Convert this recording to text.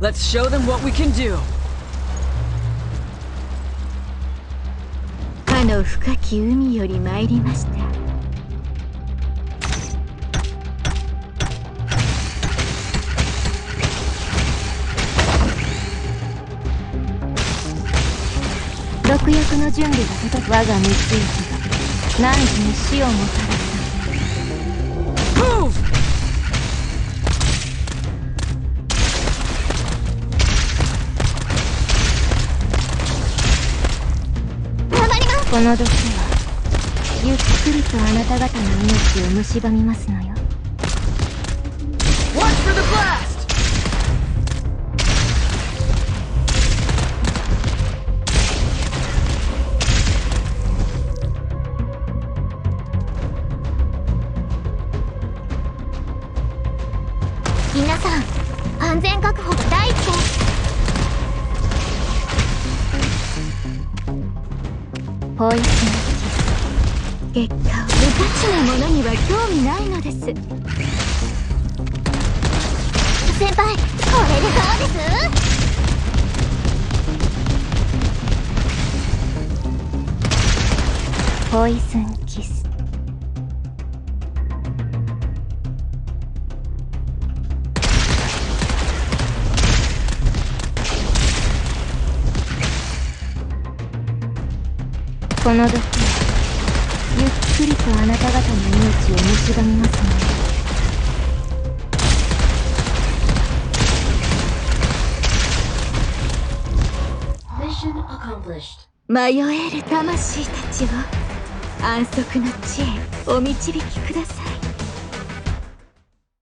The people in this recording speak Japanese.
Let's show them what we can do. かの深き海より参りました。毒薬の準備が整我が三井が何時に死をもたらすこの毒はゆっくりとあなた方の命を蝕みますのよ Watch for the blast! ポイズン結果を無価値なものには興味ないのです先輩これでどうですポイズンキスこの毒はゆっくりとあなた方の命を蝕みますのね、で迷える魂たちを安息の地へお導きください。